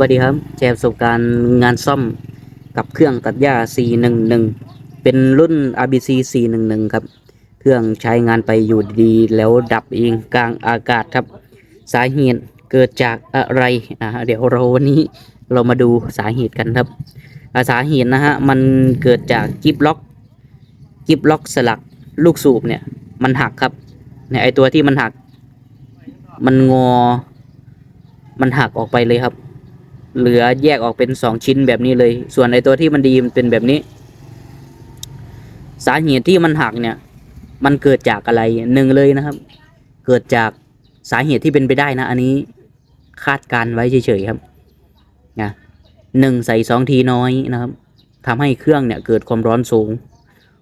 สวัสดีครับ แชร์ประสบการณ์งานซ่อมกับเครื่องตัดหญ้า 411 เป็นรุ่น RBC 411 ครับ เครื่องใช้งานไปอยู่ดีแล้วดับเองกลางอากาศครับ สาเหตุเกิดจากอะไรอ่าเดี๋ยวเราวันนี้เรามาดูสาเหตุกันครับสาเหตุนะฮะมันเกิดจากกิฟล็อกกิฟล็อกสลักลูกสูบเนี่ย มันหักครับเนี่ยไอตัวที่มันหัก มันงอ มันหักออกไปเลยครับ เหลือแยกออกเป็นสองชิ้นแบบนี้เลย ส่วนไอตัวที่มันดีมันเป็นแบบนี้ สาเหตุที่มันหักเนี่ย มันเกิดจากอะไรหนึ่งเลยนะครับ เกิดจากสาเหตุที่เป็นไปได้นะ อันนี้คาดการไว้เฉยๆครับนะหนึ่งใส่สองทีน้อยนะครับทำให้เครื่องเนี่ยเกิดความร้อนสูง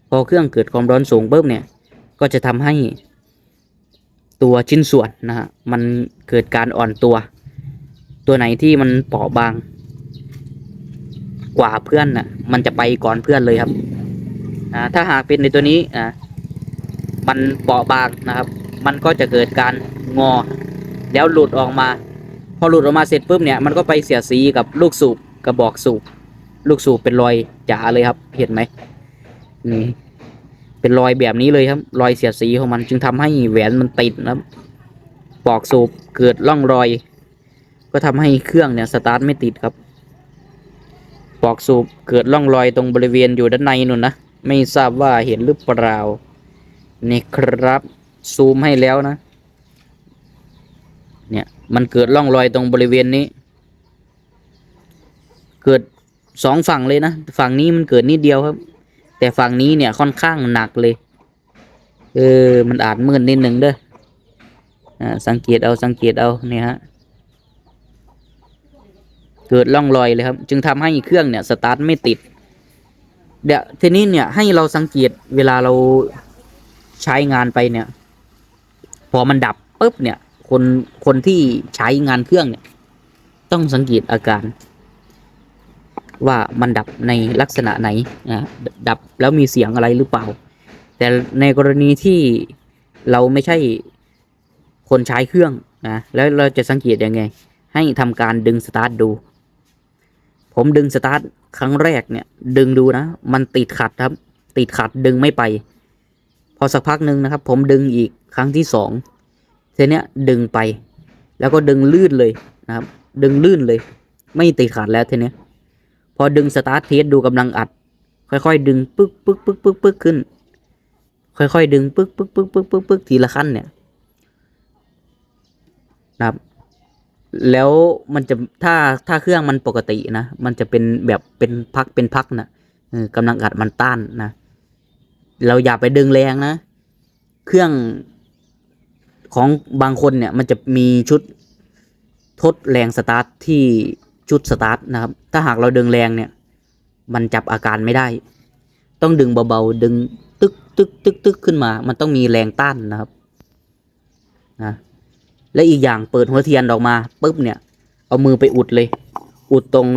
พอเครื่องเกิดความร้อนสูงปุ๊บเนี่ย ก็จะทำให้ตัวชิ้นส่วนนะฮะมันเกิดการอ่อนตัว ตัวไหนที่มันเปราะบาง กว่าเพื่อนน่ะ มันจะไปก่อนเพื่อนเลยครับอ่าถ้าหากเป็นในตัวนี้อ่ามันเปราะบางนะครับ มันก็จะเกิดการงอ แล้วหลุดออกมา พอหลุดออกมาเสร็จปุ๊บเนี่ยมันก็ไปเสียสีกับลูกสูบกระบอกสูบลูกสูบเป็นรอยจ๋าเลยครับ เห็นไหมนี่เป็นรอยแบบนี้เลยครับ รอยเสียสีของมันจึงทำให้แหวนมันติดนะครับ ปอกสูบเกิดร่องรอย ก็ทำให้เครื่องเนี่ยสตาร์ทไม่ติดครับปอกสูบเกิดร่องรอยตรงบริเวณอยู่ด้านในนู่นนะไม่ทราบว่าเห็นหรือเปล่านี่ครับซูมให้แล้วนะ เนี่ยมันเกิดร่องรอยตรงบริเวณนี้ เกิดสองฝั่งเลยนะฝั่งนี้มันเกิดนิดเดียวครับ แต่ฝั่งนี้เนี่ยค่อนข้างหนักเลย เออมันอาจมืดนิดหนึ่งเด้ออ่าสังเกตเอาสังเกตเอาเนี่ยฮะ เกิดร่องรอยเลยครับ จึงทำให้เครื่องเนี่ยสตาร์ทไม่ติด เดี๋ยวทีนี้เนี่ยให้เราสังเกตเวลาเราใช้งานไปเนี่ย พอมันดับปุ๊บเนี่ย คนคนที่ใช้งานเครื่องเนี่ย ต้องสังเกตอาการ ว่ามันดับในลักษณะไหนนะดับแล้วมีเสียงอะไรหรือเปล่า แต่ในกรณีที่เราไม่ใช่คนใช้เครื่องนะแล้วเราจะสังเกตยังไง ให้ทำการดึงสตาร์ทดู ผมดึงสตาร์ทครั้งแรกเนี่ย ดึงดูนะ มันติดขัดครับ ติดขัดดึงไม่ไป พอสักพักหนึ่งนะครับ ผมดึงอีกครั้งที่สองทีเนี้ยดึงไป แล้วก็ดึงลื่นเลยนะครับ ดึงลื่นเลย ไม่ติดขัดแล้วทีเนี้ย พอดึงสตาร์ทเทสดูกำลังอัด ค่อยๆ ดึงปึ๊กปึ๊กปึ๊กปึ๊กปึ๊กขึ้น ค่อยๆ ดึงปึ๊กปึ๊กปึ๊กปึ๊กปึ๊กปึ๊กทีละขั้นเนี่ยนะครับ แล้วมันจะถ้าถ้าเครื่องมันปกตินะ มันจะเป็นแบบเป็นพักเป็นพักนะกำลังอัดมันต้านนะ เราอย่าไปดึงแรงนะ เครื่องของบางคนเนี่ย มันจะมีชุดทดแรงสตาร์ทที่ชุดสตาร์ทนะครับ ถ้าหากเราดึงแรงเนี่ย มันจับอาการไม่ได้ ต้องดึงเบาๆ ดึงตึกตึกตึกตึกขึ้นมา มันต้องมีแรงต้านนะครับ นะ และอีกอย่างเปิดหัวเทียนออกมาปุ๊บเนี่ยเอามือไปอุดเลย อุดตรง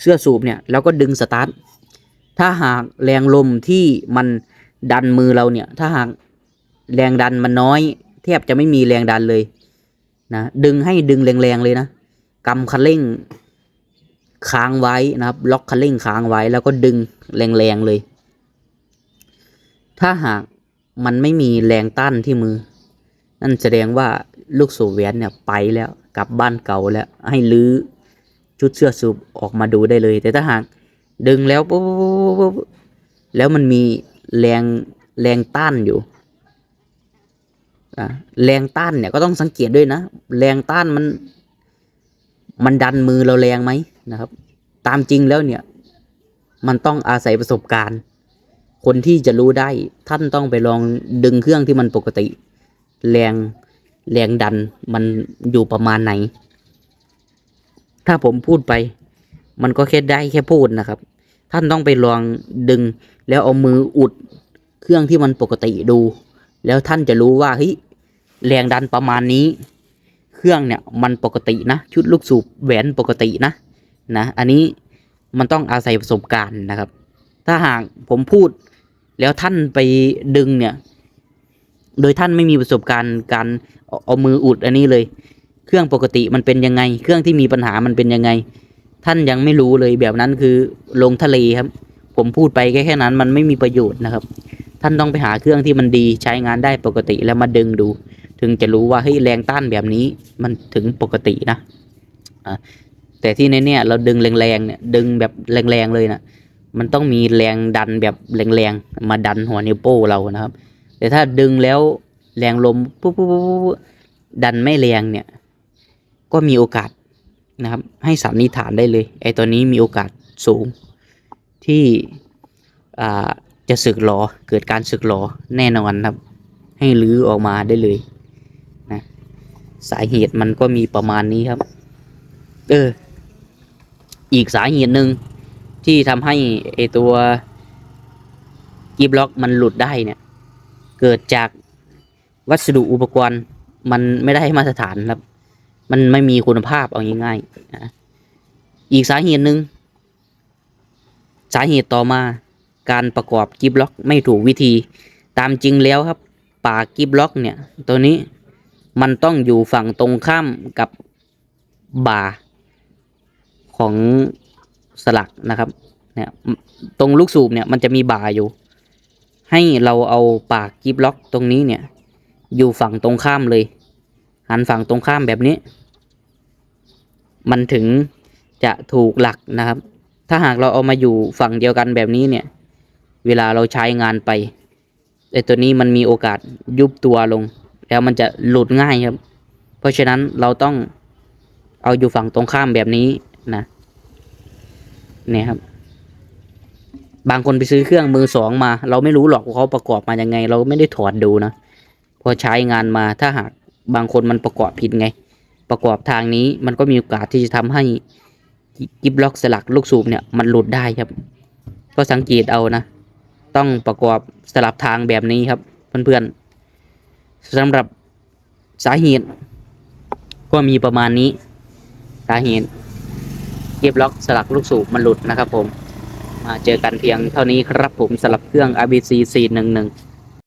เสื้อสูบเนี่ยแล้วก็ดึงสตาร์ทถ้าหากแรงลมที่มันดันมือเราเนี่ย ถ้าหากแรงดันมันน้อย แทบจะไม่มีแรงดันเลยนะดึงให้ดึงแรงๆเลยนะกำคันเร่งค้างไว้นะครับ ล็อกคันเร่งค้างไว้แล้วก็ดึงแรงๆเลย ถ้าหากมันไม่มีแรงต้านที่มือ นั่นแสดงว่าลูกสูบแหวนเนี่ยไปแล้วกลับบ้านเก่าแล้วให้ลื้อชุดเสื้อสูบออกมาดูได้เลย แต่ถ้าหากดึงแล้วปุ๊บปุ๊บปุ๊บแล้วมันมีแรงแรงต้านอยู่แรงต้านเนี่ยก็ต้องสังเกตด้วยนะ แรงต้านมัน มันดันมือเราแรงไหมนะครับ ตามจริงแล้วเนี่ย มันต้องอาศัยประสบการณ์ คนที่จะรู้ได้ท่านต้องไปลองดึงเครื่องที่มันปกติ แรงแรงดันมันอยู่ประมาณไหน ถ้าผมพูดไป มันก็แค่ได้แค่พูดนะครับ ท่านต้องไปลองดึง แล้วเอามืออุดเครื่องที่มันปกติดู แล้วท่านจะรู้ว่าเฮ้ยแรงดันประมาณนี้ เครื่องเนี่ยมันปกตินะชุดลูกสูบแหวนปกตินะนะ อันนี้มันต้องอาศัยประสบการณ์นะครับ ถ้าหากผมพูดแล้วท่านไปดึงเนี่ย โดยท่านไม่มีประสบการณ์การเอามืออุดอันนี้เลย เครื่องปกติมันเป็นยังไง เครื่องที่มีปัญหามันเป็นยังไง ท่านยังไม่รู้เลยแบบนั้นคือลงทะเลครับ ผมพูดไปแค่แค่นั้นมันไม่มีประโยชน์นะครับ ท่านต้องไปหาเครื่องที่มันดีใช้งานได้ปกติแล้วมาดึงดู ถึงจะรู้ว่าเฮ้ยแรงต้านแบบนี้มันถึงปกตินะอะแต่ที่ในเนี่ยเราดึงแรงๆเนี่ยดึงแบบแรงๆเลยนะมันต้องมีแรงดันแบบแรงๆมาดันหัวนิ้วโป้เรานะครับ แต่ถ้าดึงแล้วแรงลมปุ๊บปุ๊บปุ๊บปุ๊บดันไม่แรงเนี่ย ก็มีโอกาสนะครับ ให้สันนิษฐานได้เลยไอ้ตัวนี้มีโอกาสสูงที่อ่าจะสึกหรอเกิดการสึกหรอแน่นอนครับ ให้รื้อออกมาได้เลยนะสาเหตุมันก็มีประมาณนี้ครับ เออ อีกสาเหตุหนึ่งที่ทำให้ไอตัวกีบล็อกมันหลุดได้เนี่ย เกิดจากวัสดุอุปกรณ์มันไม่ได้มาตรฐานครับ มันไม่มีคุณภาพเอาง่ายๆนะอีกสาเหตุหนึ่งสาเหตุต่อมาการประกอบกิฟล็อกไม่ถูกวิธี ตามจริงแล้วครับปากกิฟล็อกเนี่ย ตัวนี้มันต้องอยู่ฝั่งตรงข้ามกับบ่าของสลักนะครับเนี่ยตรงลูกสูบเนี่ยมันจะมีบ่าอยู่ ให้เราเอาปากกิฟล็อกตรงนี้เนี่ย อยู่ฝั่งตรงข้ามเลย หันฝั่งตรงข้ามแบบนี้ มันถึงจะถูกหลักนะครับ ถ้าหากเราเอามาอยู่ฝั่งเดียวกันแบบนี้เนี่ย เวลาเราใช้งานไปไอตัวนี้มันมีโอกาสยุบตัวลง แล้วมันจะหลุดง่ายครับ เพราะฉะนั้นเราต้องเอาอยู่ฝั่งตรงข้ามแบบนี้นะเนี่ยครับ บางคนไปซื้อเครื่องมือสองมา เราไม่รู้หรอกว่าเขาประกอบมายังไง เราไม่ได้ถอดดูนะ พอใช้งานมาถ้าหากบางคนมันประกอบผิดไง ประกอบทางนี้มันก็มีโอกาสที่จะทำให้กิบล็อกสลักลูกสูบเนี่ยมันหลุดได้ครับ ก็สังเกตเอานะ ต้องประกอบสลับทางแบบนี้ครับเพื่อนๆสำหรับสาเหตุก็มีประมาณนี้ สาเหตุกิบล็อกสลักลูกสูบมันหลุดนะครับผม เจอกันเพียงเท่านี้ครับผมสำหรับเครื่อง RBC 411